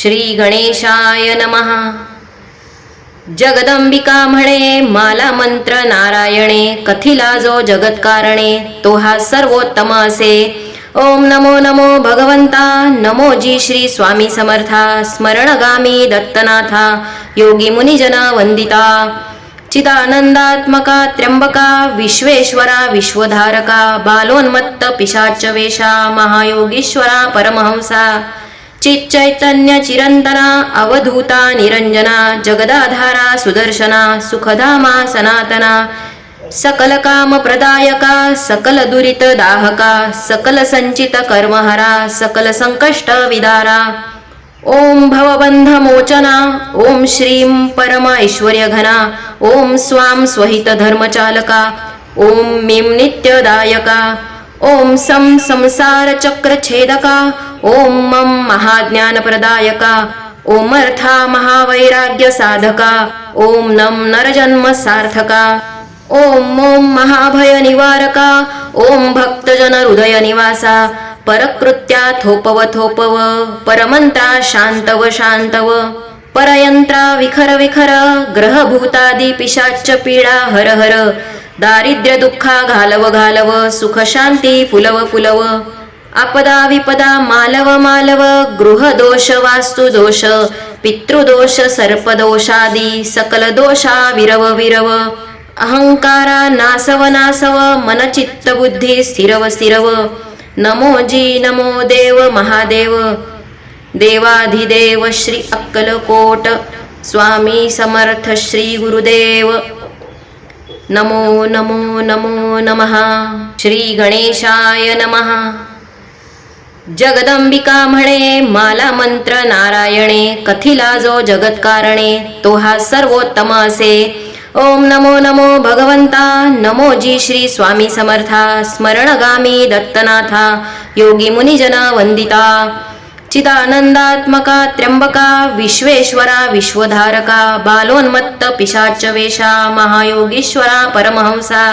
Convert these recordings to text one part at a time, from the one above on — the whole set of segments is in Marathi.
श्री गणेशाय नमः। जगदंबिका म्हणे माला मंत्र नारायणे कथिला जो जगत्कारणे तो हा सर्वोत्तम असे ओम नमो नमो भगवंता नमो जी श्री स्वामी समर्था स्मरणगामी दत्तनाथा योगी मुनिजना वंदिता चिदानंदात्मका त्र्यंबका विश्वेश्वरा विश्वधारका बालोन्मत्त पिशाच वेशा महायोगीश्वरा परमहंसा। चिच्चैतन्य चिरंतना अवधूता निरंजना जगदाधारा सुदर्शना सुखधामा सनातना सकल काम प्रदायका सकल दुरित दाहका सकल संचित कर्महरा सकल संकष्ट विदारा ओम भवबंध मोचना ओम श्रीं परम ऐश्वर्यघना ओम स्वाम स्वहित धर्मचालका ओम मीम नित्यदायका। ओम सं संसार चक्र छेदका ओम मम महाज्ञानप्रदायका ओमर्था महावैराग्य साधका ओम नम नरजन्म सार्थका ओम ओम महाभय निवारका ओम भक्तजन हृदय निवासा परकृत्या थोपव थोपव परमंत्रा शांतव शांतव परयंत्रा विखर विखर ग्रहभूतादी पिशाच्च पीडा हर हर दारिद्र्य दुःखा घालव घालव सुख शांती फुलव फुलव. आपदा विपदा मालव मालव गृहदोष वास्तु दोष पितृदोष सर्पदोषादी सकल दोषा विरव विरव. अहंकारा नासव नासव मनचित्त बुद्धी स्थिरव स्थिरव. नमो जी नमो देव महादेव. देवाधिदेव श्री अक्कलकोट. स्वामी समर्थ श्री गुरुदेव. नमो नमो नमो नमः। श्री गणेशाय नमः। जगदंबिका म्हणे माला मंत्र नारायणे कथिला जो जगत्कारणे तो हा सर्वोत्तम असे ओम नमो नमो भगवंता नमो जी श्री स्वामी समर्था। स्मरणगामी दत्तनाथा। योगी मुनिजना वंदिता चिदानन्दात्मका त्र्यम्बका विश्वेश्वरा विश्वधारका बालोन्मत्त पिशाच वेशा महायोगीश्वरा परमहंसा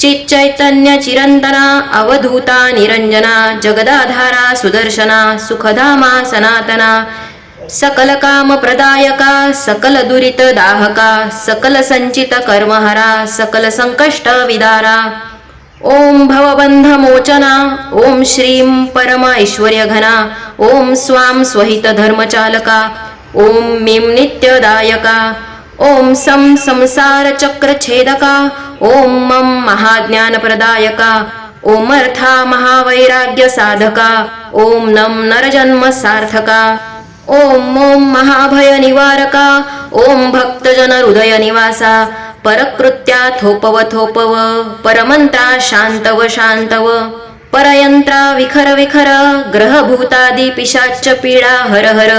चिच्चैतन्य चिरन्तना अवधूता निरञ्जना जगदाधारा सुदर्शना सुखधामा सनातना सकलकामप्रदायका सकलदुरितदाहका सकलसञ्चितकर्महरा सकल ओम भवबंध मोचना ओम श्रीं परम घना ओम स्वाम स्वहित धर्मचालका ओम मीं नित्यदायका ओम सं संसार चक्र छेदका ओम मम महाज्ञानप्रदायका ओमर्था महावैराग्य साधका ओम नम नरजन्म सार्थका ओम ओम महाभय निवारका ओम भक्तजन हृदय निवासा परकृत्या थोपव थोपव परमंत्रा शांतव शांतव परयंत्रा विखर विखर ग्रहभूतादी पिशाच्च पीडा हर हर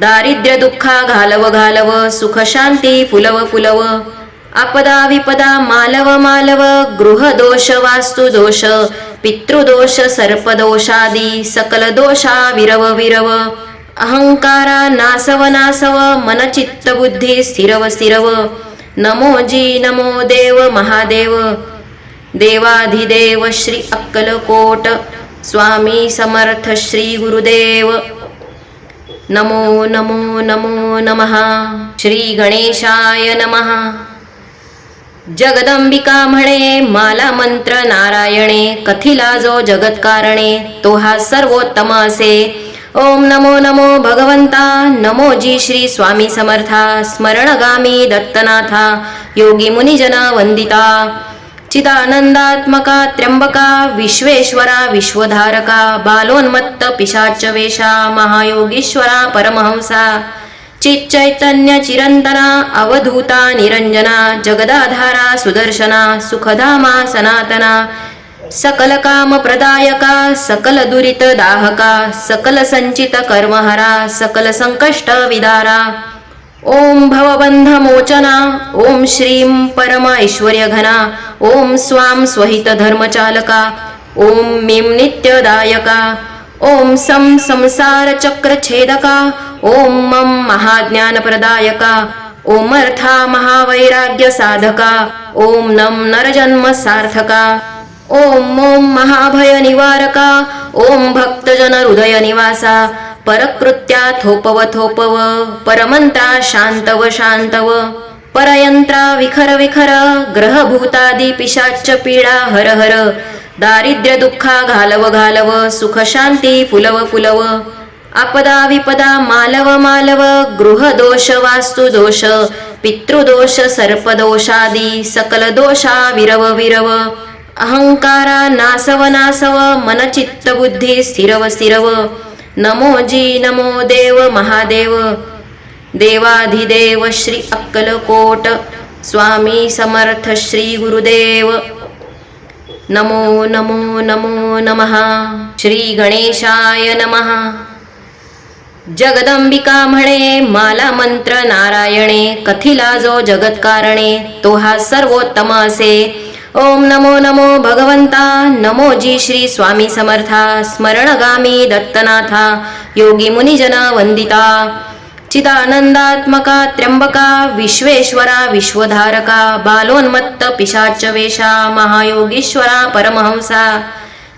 दारिद्र्य दुःखा घालव घालव सुख शांती फुलव फुलव आपदा विपदा मालव मालव गृहदोष वास्तु दोष पितृदोष सर्पदोषादी सकल दोषा विरव विरव अहंकारा नासव नासव मनचित्त बुद्धी स्थिरव स्थिरव नमो जी नमो देव महादेव। देवाधिदेव श्री अक्कलकोट। स्वामी समर्थ श्री गुरुदेव। नमो नमो नमो नमः। श्री गणेशाय नमः। जगदंबिका म्हणे माला मंत्र नारायणे कथिला जो जगत्कारणे तो हा सर्वोत्तम असे ओम नमो नमो भगवंता नमो जी श्री स्वामी समर्था। स्मरणगामी दत्तनाथा। योगी मुनिजना वंदिता चिदानंदात्मका त्र्यंबका। विश्वेश्वरा विश्वधारका। बालोन्मत्त पिशाच वेशा महायोगीश्वरा परमहंसा। चिच्चैतन्य चिरंतना। अवधूता निरंजना। जगदाधारा सुदर्शना। सुखधामा सनातना। सकल काम प्रदायका सकल दुरित दाहका सकल संचित कर्महरा सकल संकष्ट विदारा ओम भवबंध मोचना ओम श्रीं परम ऐश्वर्यघना ओम स्वाम स्वहित धर्मचालका ओम मीं नित्यदायका ओम सं संसार चक्र छेदका ओम मम महाज्ञानप्रदायका ओमर्था महावैराग्य साधका ओम नम नरजन्म सार्थका ओम ओम महाभय निवारका ओम भक्तजन हृदय निवासा परकृत्या थोपव थोपव परमंत्रा शांतव शांतव परयंत्रा विखर विखर ग्रहभूतादी पिशाच्च पीडा हर हर दारिद्र्य दुःखा घालव घालव सुख शांती फुलव फुलव आपदा विपदा मालव मालव गृहदोष वास्तु दोष पितृदोष सर्पदोषादी सकल दोषा विरव विरव अहंकारा नासव नासव मनचित्त बुद्धी स्थिरव स्थिरव. नमो जी नमो देव महादेव. देवाधिदेव श्री अक्कलकोट. स्वामी समर्थ श्री गुरुदेव. नमो नमो नमो नमः. श्री गणेशाय नमः. जगदंबिका म्हणे माला मंत्र नारायणे कथिला जो जगत्कारणे तो हा सर्वोत्तम असे ओम नमो नमो भगवंता नमो जी श्री स्वामी समर्था स्मरणगामी दत्तनाथा योगी मुनिजना वंदिता चिदानंदात्मका त्र्यंबका विश्वेश्वरा विश्वधारका बालोन्मत्त पिशाच वेशा महायोगीश्वरा परमहंसा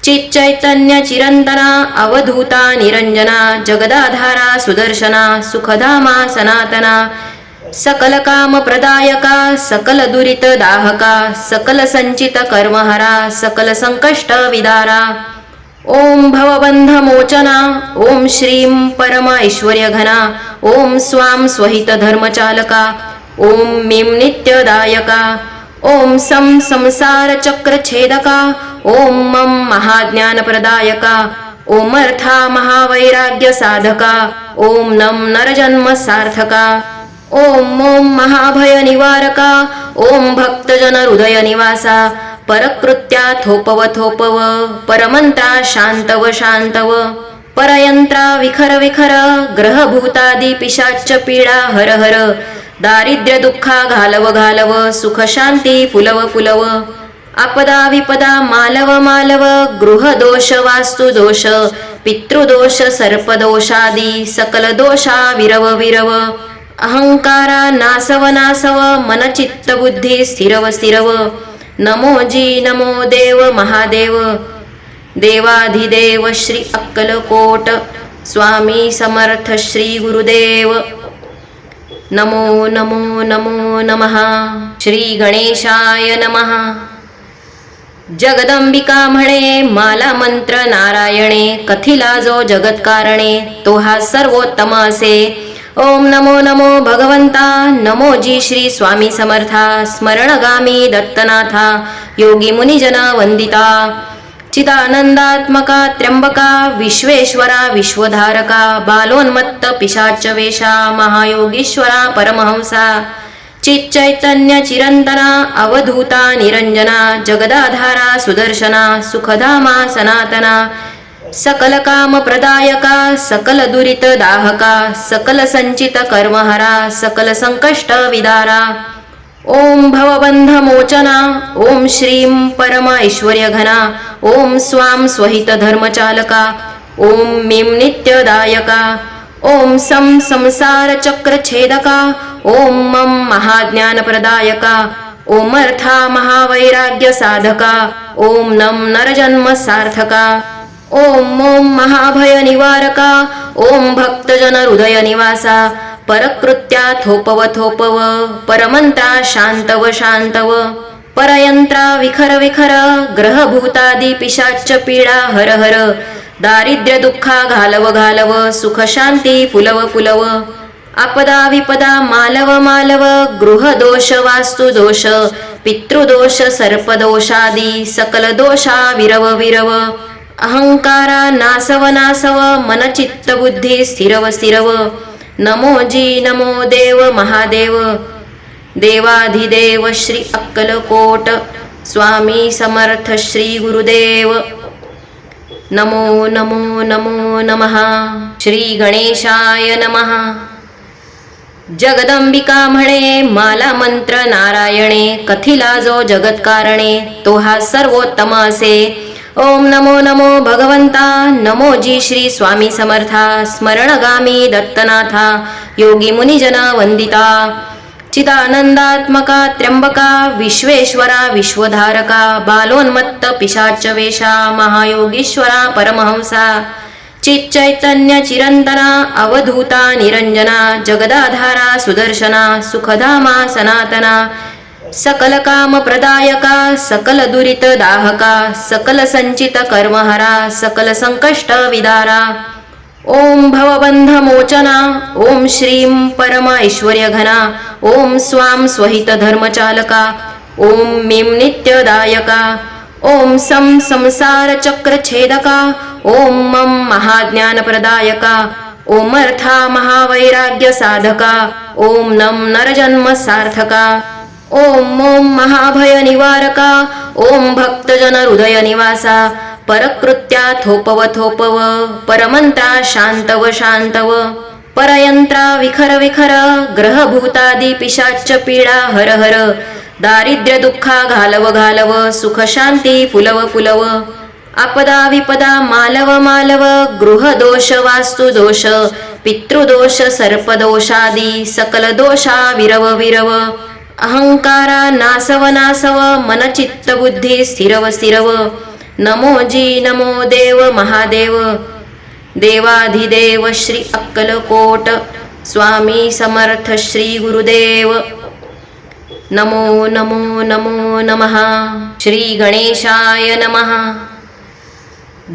चिच्चैतन्य चिरंतना अवधूता निरंजना जगदाधारा सुदर्शना सुखधामा सनातना सकल काम प्रदायका सकल दुरित दाहका सकल संचित कर्महरा सकल संकष्ट विदारा ओम भवबंध मोचना ओम श्रीं परम ऐश्वर्यघना ओम स्वाम स्वहित धर्मचालका ओम मीं नित्यदायका ओम सं संसार चक्र छेदका ओम मम महाज्ञानप्रदायका ओमर्था महावैराग्य साधका ओम नम नरजन्म सार्थका ओम ओम महाभय निवारका ओम भक्तजन हृदय निवासा परकृत्या थोपव थोपव परमंत्रा शांतव शांतव परयंत्रा विखर विखर ग्रहभूतादी पिशाच्च पीडा हर हर दारिद्र्य दुःखा घालव घालव सुख शांती फुलव फुलव आपदा विपदा मालव मालव गृहदोष वास्तु दोष पितृदोष सर्पदोषादी सकल दोषा विरव विरव अहंकारा नासव नासव मनचित्त बुद्धी स्थिरव स्थिरव. नमो जी नमो देव महादेव. देवाधिदेव श्री अक्कलकोट. स्वामी समर्थ श्री गुरुदेव. नमो नमो नमो नमः. श्री गणेशाय नमः. जगदंबिका म्हणे माला मंत्र नारायणे कथिला जो जगत्कारणे तो हा सर्वोत्तम असे ओम नमो नमो भगवंता नमो जी श्री स्वामी समर्था स्मरणगामी दत्तनाथा योगी मुनिजना वंदिता चिदानंदात्मका त्र्यंबका विश्वेश्वरा विश्वधारका बालोन्मत्त पिशाच वेशा महायोगीश्वरा परमहंसा चिच्चैतन्य चिरंतना अवधूता निरंजना जगदाधारा सुदर्शना सुखधामा सनातना सकल काम प्रदायका सकल दुरित दाहका सकल संचित कर्महरा सकल संकष्ट विदारा ओम भवबंध मोचना ओम श्रीं परम ऐश्वर्यघना ओम स्वाम स्वहित धर्मचालका ओम मीं नित्यदायका ओम सं संसार चक्र छेदका ओम मम महाज्ञानप्रदायका ओमर्था महावैराग्य साधका ओम नम नरजन्म सार्थका ओम ओम महाभय निवारका ओम भक्तजन हृदय निवासा परकृत्या थोपव थोपव परमंत्रा शांतव शांतव परयंत्रा विखर विखर ग्रहभूतादी पिशाच्च पीडा हर हर दारिद्र्य दुःखा घालव घालव सुख शांती फुलव फुलव आपदा विपदा मालव मालव गृहदोष वास्तु दोष पितृदोष सर्पदोषादी सकल दोषा विरव विरव अहंकारा नासव नासव मनचित्त बुद्धी स्थिरव स्थिरव. नमो जी नमो देव महादेव. देवाधिदेव श्री अक्कलकोट. स्वामी समर्थ श्री गुरुदेव. नमो नमो नमो नमः. श्री गणेशाय नमः. जगदंबिका म्हणे माला मंत्र नारायणे कथिला जो जगत्कारणे तो हा सर्वोत्तम असे ओम नमो नमो भगवंता नमो जी श्री स्वामी समर्था स्मरणगामी दत्तनाथा योगी मुनिजना वंदिता चिदानंदात्मका त्र्यंबका विश्वेश्वरा विश्वधारका बालोन्मत्त पिशाच वेशा महायोगीश्वरा परमहंसा चिच्चैतन्य चिरंतना अवधूता निरंजना जगदाधारा सुदर्शना सुखधामा सनातना सकल काम प्रदायका सकल दुरित दाहका सकल संचित कर्महरा सकल संकष्ट विदारा ओम भवबंध मोचना ओम श्रीं परम ऐश्वर्यघना ओम स्वाम स्वहित धर्मचालका ओम मीं नित्यदायका ओम सं संसार चक्र छेदका ओम मम महाज्ञानप्रदायका ओम अर्था महावैराग्य साधका ओम नम नरजन्म सार्थका ओम ओम महाभय निवारका ओम भक्तजन हृदय निवासा परकृत्या थोपव थोपव परमंत्रा शांतव शांतव परयंत्रा विखर विखर ग्रहभूतादी पिशाच्च पीडा हर हर दारिद्र्य दुःखा घालव घालव सुख शांती फुलव फुलव आपदा विपदा मालव मालव गृहदोष वास्तु दोष पितृदोष सर्पदोषादी सकल दोषा विरव विरव अहंकारा नासव नासव मनचित्त बुद्धी स्थिरव स्थिरव. नमो जी नमो देव महादेव. देवाधिदेव श्री अक्कलकोट. स्वामी समर्थ श्री गुरुदेव. नमो नमो नमो नमः. श्री गणेशाय नमः.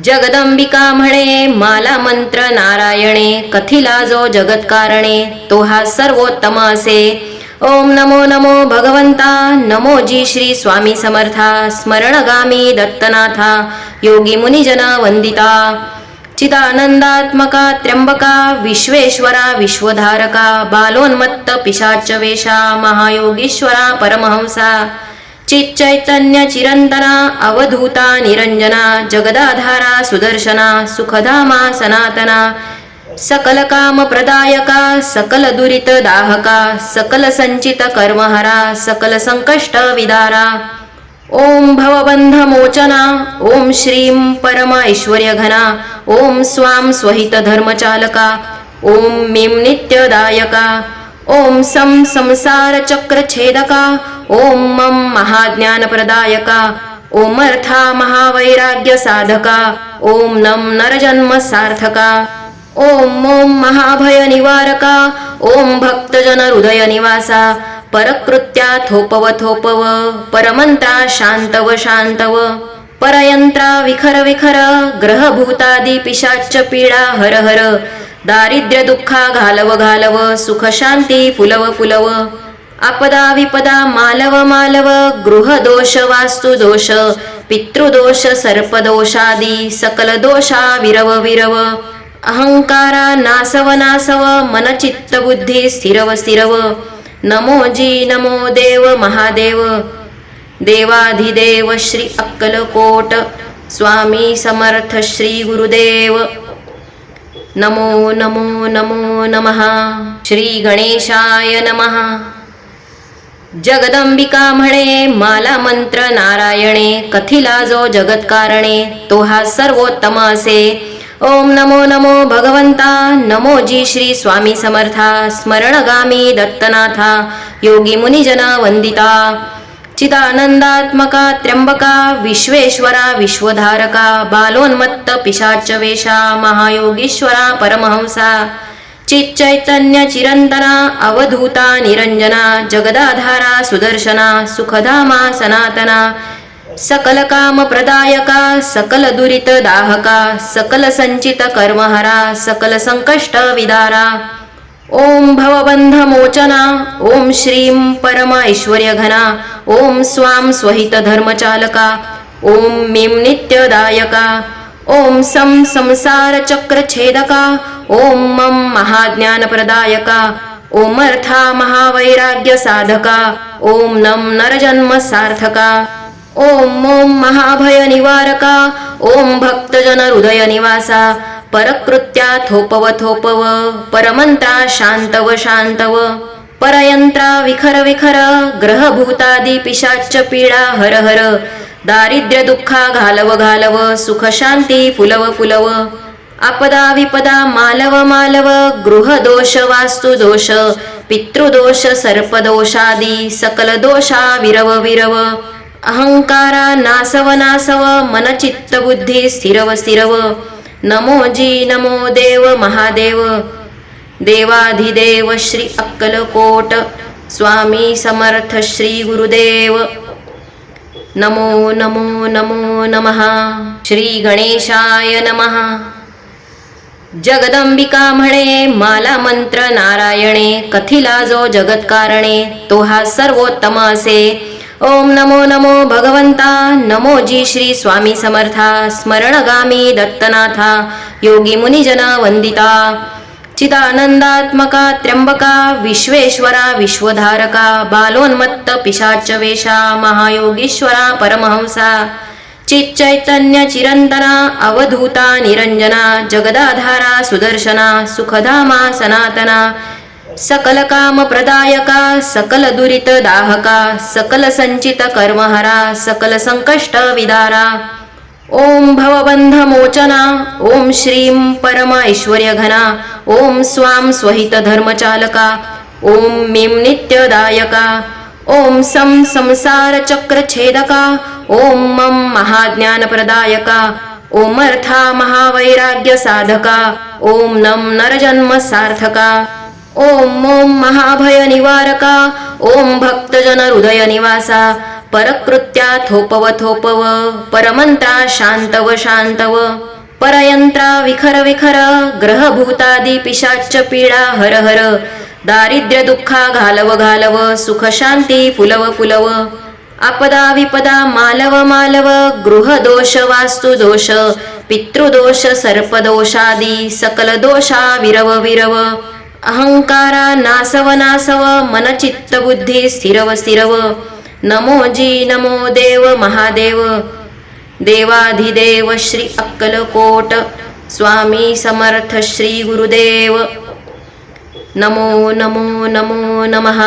जगदंबिका म्हणे माला मंत्र नारायणे कथिला जो जगत्कारणे तो हा सर्वोत्तम असे ओम नमो नमो भगवंता नमो जी श्री स्वामी समर्था स्मरणगामी दत्तनाथा योगी मुनिजना वंदिता चिदानंदात्मका त्र्यंबका विश्वेश्वरा विश्वधारका बालोन्मत्त पिशाच वेशा महायोगीश्वरा परमहंसा चिच्चैतन्य चिरंतना अवधूता निरंजना जगदाधारा सुदर्शना सुखधामा सनातना सकल काम प्रदायका सकल दुरित दाहका सकल संचित कर्महरा सकल संकष्ट विदारा ओम भवबंध मोचना ओम श्रीं परम ऐश्वर्यघना ओम स्वाम स्वहित धर्मचालका ओम मीं नित्यदायका ओम सं संसार चक्र छेदका ओम मम महाज्ञानप्रदायका ओम अर्था महावैराग्य साधका ओम नम नरजन्म सार्थका ओम ओम महाभय निवारका ओम भक्तजन हृदय निवासा परकृत्या थोपव थोपव परमंत्रा शांतव शांतव परयंत्रा विखर विखर ग्रहभूतादी पिशाच्च पीडा हर हर दारिद्र्य दुःखा घालव घालव सुख शांती फुलव फुलव आपदा विपदा मालव मालव गृहदोष वास्तु दोष पितृदोष सर्पदोषादी सकल दोषा विरव विरव अहंकारा नासव नासव मनचित्त बुद्धी स्थिरव स्थिरव. नमो जी नमो देव महादेव. देवाधिदेव श्री अक्कलकोट. स्वामी समर्थ श्री गुरुदेव. नमो नमो नमो नमः. श्री गणेशाय नमः. जगदंबिका म्हणे माला मंत्र नारायणे कथिला जो जगत्कारणे तो हा सर्वोत्तम असे ओम नमो नमो भगवंता नमो जी श्री स्वामी समर्था स्मरणगामी दत्तनाथा योगी मुनिजना वंदिता चिदानंदात्मका त्र्यंबका विश्वेश्वरा विश्वधारका बालोन्मत्त पिशाच वेशा महायोगीश्वरा परमहंसा चिच्चैतन्य चिरंतना अवधूता निरंजना जगदाधारा सुदर्शना सुखधामा सनातना सकल काम प्रदायका सकल दुरित दाहका सकल संचित कर्महरा सकल संकष्ट विदारा ओम भवबंध मोचना ओम श्रीं परम ऐश्वर्यघना ओम स्वाम स्वहित धर्मचालका ओम मीं नित्यदायका ओम सं संसार चक्र छेदका ओम मम महाज्ञानप्रदायका ओम अर्था महावैराग्य साधका ओम नम नरजन्म सार्थका ओम ओम महाभय निवारका ओम भक्तजन हृदय निवासा परकृत्या थोपव थोपव परमंत्रा शांतव शांतव परयंत्रा विखर विखर ग्रहभूतादी पिशाच्च पीडा हर हर दारिद्र्य दुःखा घालव घालव सुख शांती फुलव फुलव आपदा विपदा मालव मालव गृहदोष वास्तु दोष पितृदोष सर्पदोषादी सकल दोषा विरव विरव अहंकारा नासव नासव मनचित्त बुद्धी स्थिरव स्थिरव. नमो जी नमो देव महादेव. देवाधिदेव श्री अक्कलकोट. स्वामी समर्थ श्री गुरुदेव. नमो नमो नमो नमः. श्री गणेशाय नमः. जगदंबिका म्हणे माला मंत्र नारायणे कथिला जो जगत्कारणे तो हा सर्वोत्तम असे ओम नमो नमो भगवंता नमो जी श्री स्वामी समर्था स्मरणगामी दत्तनाथा योगी मुनिजना वंदिता चिदानंदात्मका त्र्यंबका विश्वेश्वरा विश्वधारका बालोन्मत्त पिशाच वेशा महायोगीश्वरा परमहंसा चिच्चैतन्य चिरंतना अवधूता निरंजना जगदाधारा सुदर्शना सुखधामा सनातना सकल काम प्रदायका सकल दुरित दाहका सकल संचित कर्महरा सकल संकष्ट विदारा ओम भवबंध मोचना ओम श्रीं परम ऐश्वर्यघना ओम स्वाम स्वहित धर्मचालका ओम मीं नित्यदायका ओम सं संसार चक्र छेदका ओम मम महाज्ञानप्रदायका ओमर्था महावैराग्य साधका ओम नम नरजन्म सार्थका ओम ओम महाभय निवारका ओम भक्तजन हृदय निवासा परकृत्या थोपव थोपव परमंत्रा शांतव शांतव परयंत्रा विखर विखर ग्रहभूतादी पिशाच पीडा हर हर दारिद्र्य दुःखा घालव घालव सुख शांती फुलव फुलव आपदा विपदा मालव मालव गृहदोष वास्तु दोष पितृदोष सर्पदोषादी सकल दोषा विरव विरव अहंकारा नासव नासव मनचित्त बुद्धी स्थिरव स्थिरव. नमो जी नमो देव महादेव. देवाधिदेव श्री अक्कलकोट. स्वामी समर्थ श्री गुरुदेव. नमो नमो नमो नमः.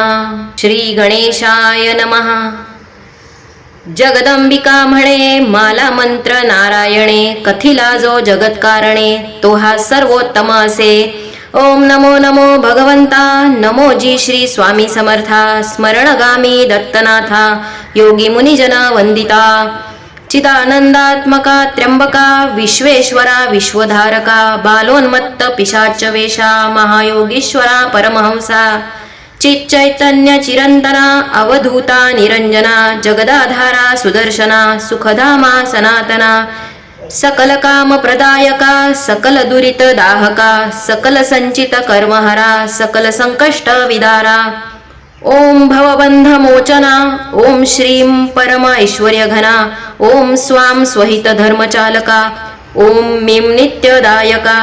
श्री गणेशाय नमः. जगदंबिका म्हणे माला मंत्र नारायणे कथिला जो जगत्कारणे तो हा सर्वोत्तम असे ओम नमो नमो भगवंता नमो जी श्री स्वामी समर्था स्मरणगामी दत्तनाथा योगी मुनिजना वंदिता चिदानंदात्मका त्र्यंबका विश्वेश्वरा विश्वधारका बालोन्मत्त पिशाच वेशा महायोगीश्वरा परमहंसा चिच्चैतन्य चिरंतना अवधूता निरंजना जगदाधारा सुदर्शना सुखधामा सनातना सकल काम प्रदायका सकल दुरित दाहका सकल संचित कर्महरा सकल संकष्ट विदारा ओम भवबंध मोचना ओम श्रीं परम ऐश्वर्यघना ओम स्वाम स्वहित धर्मचालका ओम मीं नित्यदायका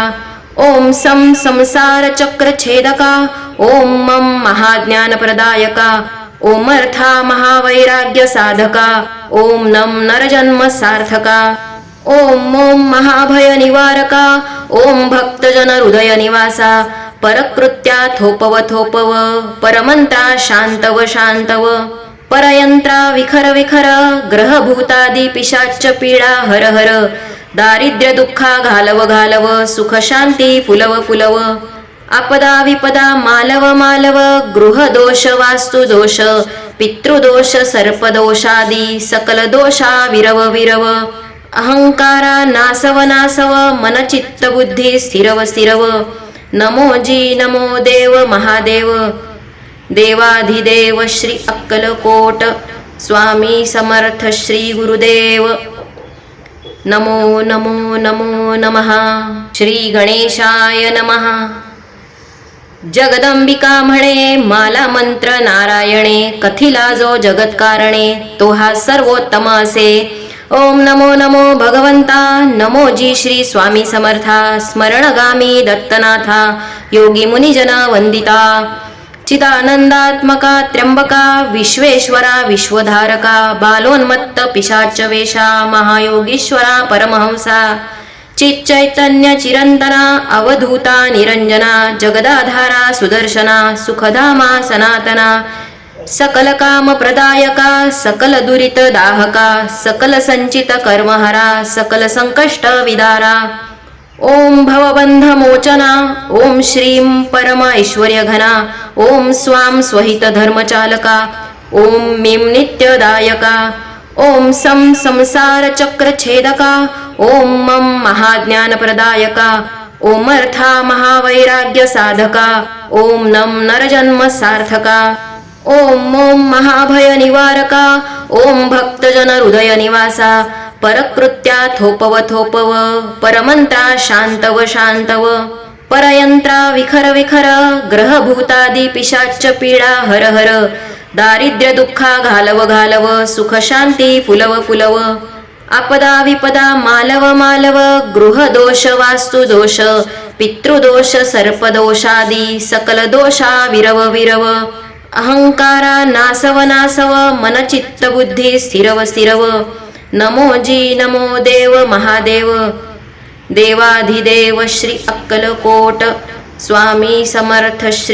ओम सं संसार चक्र छेदका ओम मम महाज्ञानप्रदायका ओमर्था महावैराग्य साधका ओम नम नरजन्म सार्थका ओम ओम महाभय निवारका ओम भक्तजन हृदय निवासा परकृत्या थोपव थोपव परमंत्रा शांतव शांतव परयंत्रा विखर विखर ग्रहभूतादी पिशाच पीडा हर हर दारिद्र्य दुःखा घालव घालव सुख शांती फुलव फुलव आपदा विपदा मालव मालव गृहदोष वास्तु दोष पितृदोष सर्पदोषादी सकल दोषा विरव विरव अहंकारा नासव नासव मनचित्त बुद्धी स्थिरव स्थिरव. नमो जी नमो देव महादेव. देवाधिदेव श्री अक्कलकोट स्वामी समर्थ श्री गुरुदेव. नमो नमो नमो नमः. श्री गणेशाय नमः. जगदंबिका म्हणे माला मंत्र नारायणे कथिला जो जगत्कारणे तो हा सर्वोत्तम असे ओम नमो नमो भगवंता नमो जी श्री स्वामी समर्था स्मरणगामी दत्तनाथा योगी मुनिजना वंदिता चिदानंदात्मका त्र्यंबका विश्वेश्वरा विश्वधारका बालोन्मत्त पिशाच वेशा महायोगीश्वरा परमहंसा चिच्चैतन्य चिरंतना अवधूता निरंजना जगदाधारा सुदर्शना सुखधामा सनातना सकल काम प्रदायका सकल दुरित दाहका सकल संचित कर्महरा सकल संकष्ट विदारा ओम भवबंध मोचना ओम श्रीं परम ऐश्वर्यघना ओम स्वाम स्वहित धर्मचालका ओम मीं नित्यदायका ॐ सं ओम ॐ मं महाज्ञानप्रदायका ॐ अर्था महावैराग्यसाधका ॐ नम नरजन्म सार्थका। ॐ ॐ महाभयनिवारका ॐ निवासा परकृत्या थोपव थोपव परमंत्रा शान्तव शान्तव परयंत्रा विखर विखर ग्रहभूतादि पिशाच्च पीडा हर हर दारिद्र्य दुःखा घालव घालव सुख शांती फुलव फुलव आपदा विपदा मालव मालव गृहदोष वास्तुदोष पितृदोष सर्पदोषादी सकल दोषा विरव विरव अहंकारा नासव नासव मनचित्त बुद्धी स्थिरव स्थिरव. नमो जी नमो देव महादेव. देवाधिदेव श्री अक्कलकोट. स्वामी समर्थ श्री